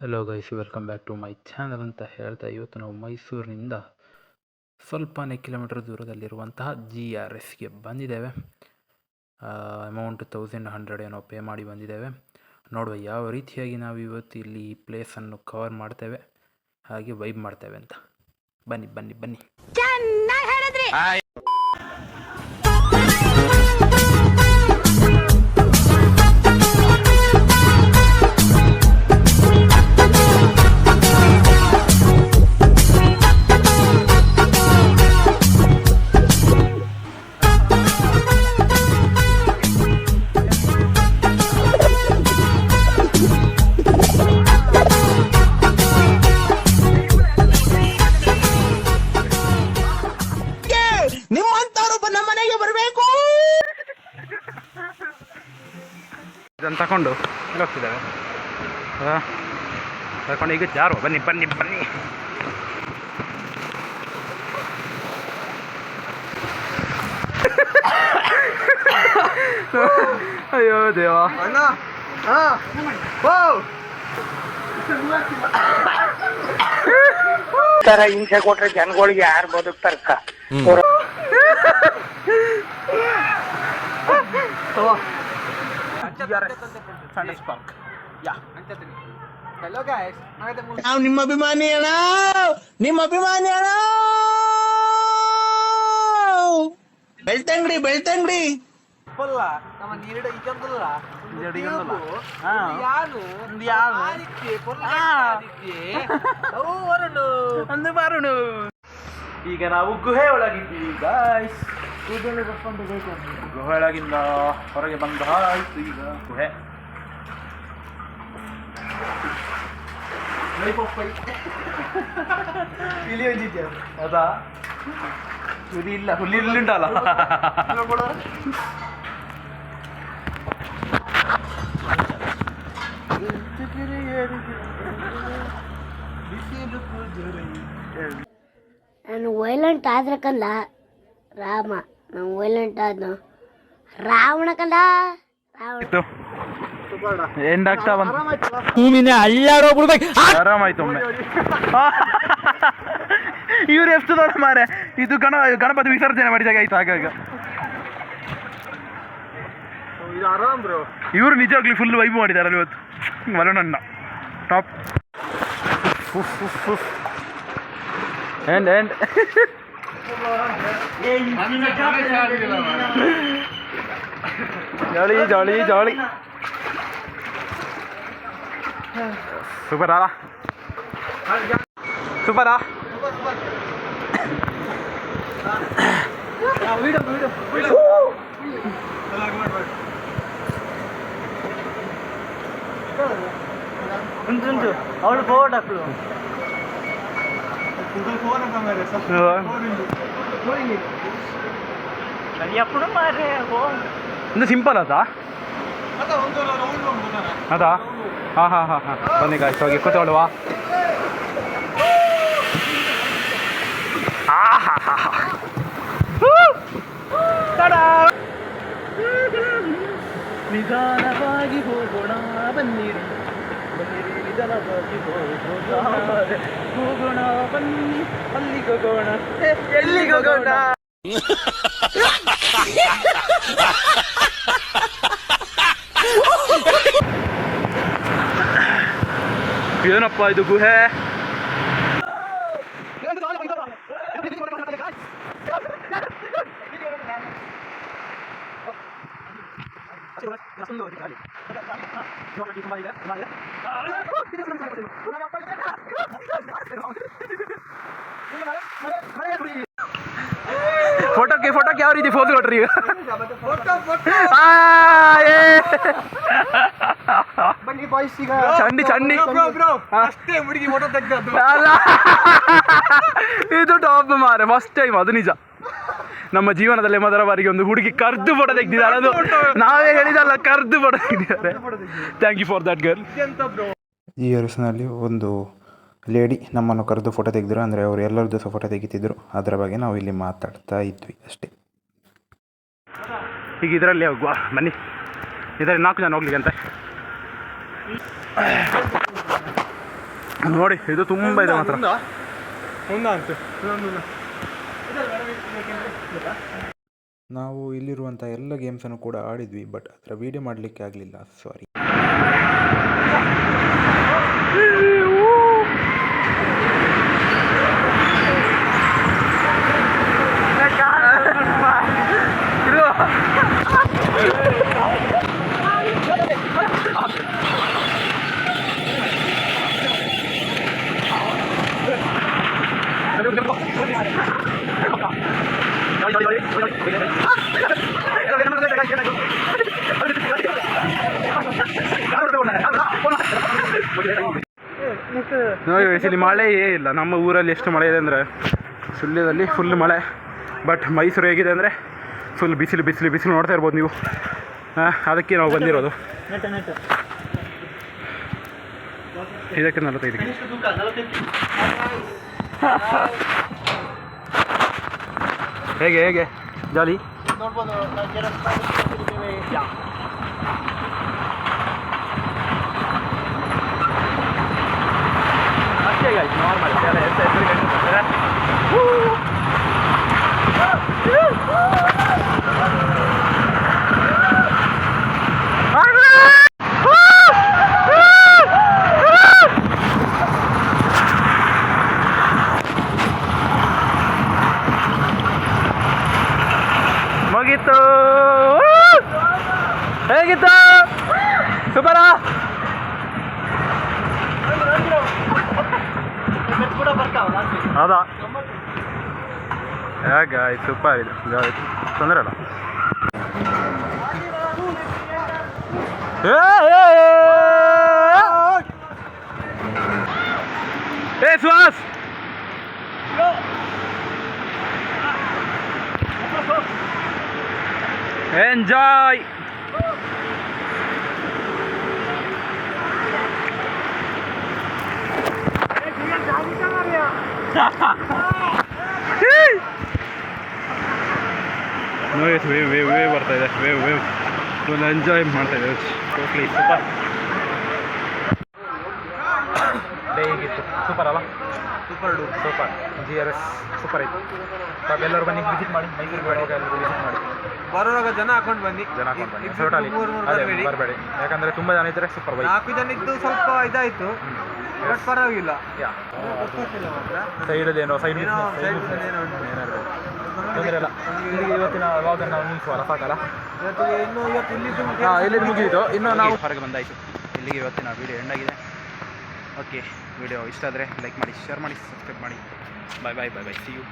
hello guys welcome back to my channel ಅಂತ ಹೇಳ್ತಾ ಇವತ್ತು ನಾವು ಮೈಸೂರಿನಿಂದ ಸ್ವಲ್ಪನೇ ಕಿಲೋಮೀಟರ್ ದೂರದಲ್ಲಿರುವಂತಹ ಜಿ ಆರ್ ಎಸ್ಗೆ ಬಂದಿದ್ದೇವೆ. ಅಮೌಂಟ್ ತೌಸಂಡ್ ಹಂಡ್ರೆಡ್ ಏನೋ ಪೇ ಮಾಡಿ ಬಂದಿದ್ದೇವೆ. ನೋಡುವ ಯಾವ ರೀತಿಯಾಗಿ ನಾವು ಇವತ್ತು ಇಲ್ಲಿ ಈ ಪ್ಲೇಸನ್ನು ಕವರ್ ಮಾಡ್ತೇವೆ. ಹಾಗೆ ವೈಬ್ ಮಾಡ್ತೇವೆ ಅಂತ. ಬನ್ನಿ ಬನ್ನಿ ಬನ್ನಿ. ಮನೆಗೆ ಬರಬೇಕು. ಇದನ್ನು ತಗೊಂಡು ಇಲ್ಲಿ ಹೋಗ್ತಿದ್ದೇವೆ. ತಗೊಂಡು ಈಗ ಜಾರು. ಬನ್ನಿ ಬನ್ನಿ ಬನ್ನಿ. ಅಯ್ಯೋ ದೇವ. ಅಣ್ಣ ಹಾ. ಓ ತರ ಹಿಂಸೆ ಕೊಟ್ರೆ ಜನಗಳಿಗೆ ಯಾರು ಬದುಕ್ತಾರಕ್ಕ ಹಲೋ ಗಾಯ್ಸ್ ನಾವು ನಿಮ್ಮ ಅಭಿಮಾನಿ ಅಣ್ಣ. ನಿಮ್ಮ ಅಭಿಮಾನಿ ಅಣ್ಣ. ಬೆಳ್ತಂಗಡಿ ಬೆಳ್ತಂಗಡಿ. ನಮ್ಮ ನೀರಿಡ ಈಗಂದಲ್ಲ. ಒಂದು ಬಾರುಣು ಈಗ ನಾವು ಗುಹೆ ಒಳಗಿದ್ದೀವಿ ಗಾಯ್ಸ್ ಗುಹೆ ಒಳಗಿಂದ ಹೊರಗೆ ಬಂದ ಆಯ್ತು ಈಗ. ಗುಹೆ. ಇಲ್ಲಿ ಹೊಂದಿದ್ದೆ ಅದಾ. ಹುಲಿ ಇಲ್ಲ. ಹುಲಿ ಇಲ್ಲಿಂಡಲ್ಲ ನಾನು ವೈಲೆಂಟ್ ಆದ್ರೆ ಕಂದ ರಾಮ. ರಾವಣ ಕಂದ? ರಾವಣ. ಎಂಡಾಗ್ತಾ ಬಂತು. ಆರಾಮಾಯ್ತು ಒಮ್ಮೆ. ಇವ್ರು ಎಷ್ಟು ದೊಡ್ಡ ಮಾರೆ? ಇದು ಗಣ ಗಣಪತಿ ವಿಸರ್ಜನೆ ಮಾಡಿದಾಗ ಆಯ್ತು ಆಗಾಗ ಇದು ಆರಾಮ್ ಬ್ರೋ ಇವರು ನಿಜವಾಗ್ಲಿ ಫುಲ್ ವೈಬ್ ಮಾಡಿದ್ದಾರೆ ಇವತ್ತು. ಮಲನಣ್ಣ. Top end end jolly jolly jolly സൂപ്പറാടാ സൂപ്പറാ വീടും വീടും ഉണ്ട് ഉണ്ട്. അവൾ പോകട്ടെ Google kamera sa đi mare ako. 근데 짐빨하다. 아까 언제나 올라온 거잖아. 하다. 하하하하. 그러니까 저기 끝에 올라와. 아하하하. 따라. ಹೋಗೋಣ ಏನಪ್ಪ ಇದು ಗುಹೆ ಫೋಟೋಕ್ಕೆ ಫೋಟೋಕ್ಕೆ ಯಾವ ರೀತಿ ಫೋಟೋ ಕೊಟ್ರಿ ಈಗ ಆ, ಏ. ಬನ್ನಿ ಬಾಯ್ಸ್ ಈಗ ಚಂಡಿ ಚಂಡಿ ಅಷ್ಟೇ ಹುಡುಗಿ ಫೋಟೋ ತೆಗ್ದದ್ದು ಅಲ್ಲ ಇದು ಟಾಪ್ ಮಾರೆ ಫಸ್ಟ್ ಟೈಮ್ ಅದು ನಿಜ ನಮ್ಮ ಜೀವನದಲ್ಲಿ ಮೊದಲ ಬಾರಿಗೆ ಒಂದು ಹುಡುಗಿ ಕರ್ದು ಫೋಟೋ ತೆಗ್ದಿದ್ದಾಳೆ ಅದು ನಾವೇ ಹೇಳಿದಲ್ಲ ಕರ್ದು photo ತೆಗ್ದಿದ್ದಾರೆ thank you for that girl ಈ ಅರಸಿನಲ್ಲಿ ಒಂದು ಲೇಡಿ ನಮ್ಮನ್ನು ಕರೆದು ಫೋಟೋ ತೆಗೆದರು ಅಂದರೆ ಅವರು ಎಲ್ಲರದ್ದು ಸಹ ಫೋಟೋ ತೆಗಿತಿದ್ರು. ಅದರ ಬಗ್ಗೆ ನಾವು ಇಲ್ಲಿ ಮಾತಾಡ್ತಾ ಇದ್ವಿ ಅಷ್ಟೇ. ಈಗ ಇದರಲ್ಲಿ ಹೋಗುವ ಬನ್ನಿ. ಇದರಲ್ಲಿ ನಾಲ್ಕು ಜನ ಹೋಗ್ಲಿಕ್ಕೆ ಅಂತ ನೋಡಿ ಇದು ತುಂಬ ಇದೆ ಮಾತ್ರ. ನಾವು ಇಲ್ಲಿರುವಂಥ ಎಲ್ಲ ಗೇಮ್ಸನ್ನು ಕೂಡ ಆಡಿದ್ವಿ ಬಟ್ ಅದರ ವೀಡಿಯೋ ಮಾಡಲಿಕ್ಕೆ ಆಗಲಿಲ್ಲ. ಸಾರಿ ನೋಡಿ ಇಲ್ಲಿ ಮಳೆ ಏ ಇಲ್ಲ. ನಮ್ಮ ಊರಲ್ಲಿ ಎಷ್ಟು ಮಳೆ ಇದೆ ಅಂದರೆ ಸುಳ್ಯದಲ್ಲಿ ಫುಲ್ ಮಳೆ. ಬಟ್ ಮೈಸೂರು ಹೇಗಿದೆ ಅಂದರೆ ಫುಲ್ ಬಿಸಿಲು ಬಿಸಿಲು ಬಿಸಿಲು ನೋಡ್ತಾ ಇರ್ಬೋದು ನೀವು. ಅದಕ್ಕೆ ನಾವು ಬಂದಿರೋದು. ಇದಕ್ಕೆ ನಲವತ್ತೈದು ಹೇಗೆ ಹೇಗೆ? ಜಾಲಿ? guys, normal. Ela é essa Magito! Hey, Gito! ಹೌದಾ ಗಾಯ್ ಸೂಪರ್ ಇದು ಗಾಯ್ ತೊಂದರೆ ಅಲ್ಲ ಏ, ಏ, ಏ. ಏ ಸುಹಾಸ್ ಎಂಜಾಯ್ ನೋಡಿ ವೇವ್ ವೇವ್ ವೇವ್ ಬರ್ತಾ ಇದೆ. ವೇವ್ ವೇವ್ ಒಂದು ಎಂಜಾಯ್ ಮಾಡ್ತಾ ಇದೆ. ಟೋಟ್ಲಿ ಸೂಪರ್ ಹೇಗಿತ್ತು ಸೂಪರ್ ಅಲ್ಲ? Super do super G R S super ಇತ್ತು. ತಾವು ಎಲ್ಲರೂ ಬನ್ನಿ ವಿಸಿಟ್ ಮಾಡಿ. ಮೈಸೂರು ಬೇಡ ಎಲ್ಲರೂ ವಿಸಿಟ್ ಮಾಡಿ. ಬರೋವಾಗ ಜನ ಹಾಕೊಂಡು ಬನ್ನಿ. ಜನ ಹಾಕೊಂಡು ಬನ್ನಿ. ಟೋಟಲಿ ಅದೇ ಬರಬೇಡಿ. ಯಾಕಂದರೆ ತುಂಬ ಜನ ಇದ್ದರೆ ಸೂಪರ್ ಬೈಕ್ ನಾಲ್ಕು ಜನ ಇದ್ದು ಸ್ವಲ್ಪ ಇದಾಯ್ತು. ಪರವಾಗಿಲ್ಲ. ಸೈಡಲ್ಲಿ ಏನೋ ಸೈಡ್. ತೊಂದರೆ ಇಲ್ಲ. ಇಲ್ಲಿಗೆ ಇವತ್ತಿನ ವ್ಲಾಗ್ ನಾವು ನಿಲ್ಲಿಸುವಲ್ಲ ಸಾಕಲ್ಲ? ಹಾಂ ಇಲ್ಲಿದ್ದು ಮುಗಿಯಿತು. ಇನ್ನು ನಾವು ಹೊರಗೆ ಬಂದಾಯಿತು. ಇಲ್ಲಿಗೆ ಇವತ್ತಿನ ವಿಡಿಯೋ ಎಂಡ್ ಆಗಿದೆ. ಓಕೆ ವಿಡಿಯೋ ಇಷ್ಟ ಆದರೆ ಲೈಕ್ ಮಾಡಿ ಶೇರ್ ಮಾಡಿ ಸಬ್ಸ್ಕ್ರೈಬ್ ಮಾಡಿ. ಬಾಯ್ ಬಾಯ್ ಬಾಯ್ ಬಾಯ್ ಸಿ ಯು